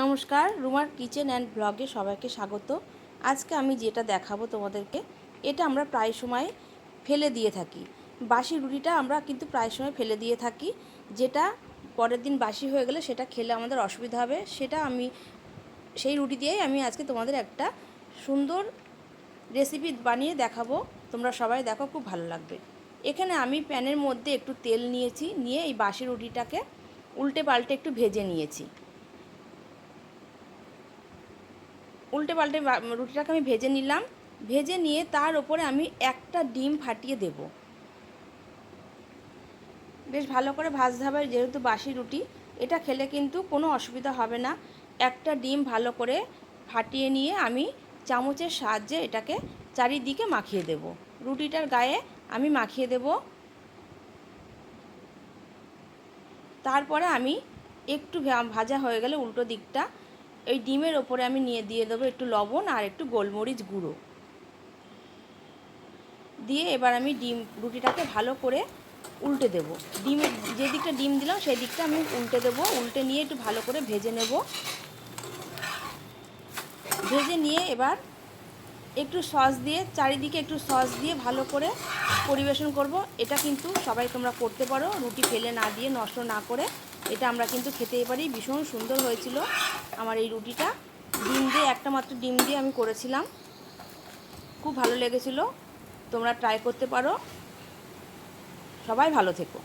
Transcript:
নমস্কার, রুমার kitchen and ব্লগে সবাইকে স্বাগত। আজকে আমি যেটা দেখাবো তোমাদেরকে, এটা আমরা প্রায় সময় ফেলে দিয়ে থাকি। বাসি রুটিটা আমরা কিন্তু প্রায় সময় ফেলে দিয়ে থাকি। যেটা পরের দিন বাসি হয়ে গেলে সেটা খেলে আমাদের অসুবিধা হবে। সেটা আমি, সেই রুটি দিয়েই আমি আজকে তোমাদের একটা সুন্দর রেসিপি বানিয়ে দেখাবো। তোমরা সবাই দেখো, খুব ভালো লাগবে। এখানে আমি প্যানের মধ্যে একটু তেল নিয়েছি, নিয়ে এই বাসি রুটিটাকে উল্টে পাল্টে একটু ভেজে নিয়েছি। উল্টে পাল্টে রুটিটাকে আমি ভেজে নিলাম। ভেজে নিয়ে তার ওপরে আমি একটা ডিম ফাটিয়ে দেব। বেশ ভালো করে ভাজতে হবে, যেহেতু বাসি রুটি। এটা খেলে কিন্তু কোনো অসুবিধা হবে না। একটা ডিম ভালো করে ফাটিয়ে নিয়ে আমি চামচের সাহায্যে এটাকে চারিদিকে মাখিয়ে দেব। রুটিটার গায়ে আমি মাখিয়ে দেব। তারপরে আমি একটু ভাজা হয়ে গেলে উল্টো দিকটা এই ডিমের ওপরে আমি নিয়ে দিয়ে দেবো একটু লবণ আর একটু গোলমরিচ গুঁড়ো। দিয়ে এবার আমি ডিম, রুটিটাকে ভালো করে উল্টে দেব। ডিমের যে দিকটা ডিম দিলাম সেই দিকটা আমি উল্টে দেব। উল্টে নিয়ে একটু ভালো করে ভেজে নেব। ভেজে নিয়ে এবার একটু সস দিয়ে, চারিদিকে একটু সস দিয়ে ভালো করে পরিবেশন করব। এটা কিন্তু সবাই তোমরা করতে পারো, রুটি ফেলে না দিয়ে, নষ্ট না করে। এটা আমরা কিন্তু খেতেই পারি। ভীষণ সুন্দর হয়েছিল আমার এই রুটিটা। ডিম দিয়ে, একটা মাত্র ডিম দিয়ে আমি করেছিলাম। খুব ভালো লেগেছিলো। তোমরা ট্রাই করতে পারো। সবাই ভালো থেকো।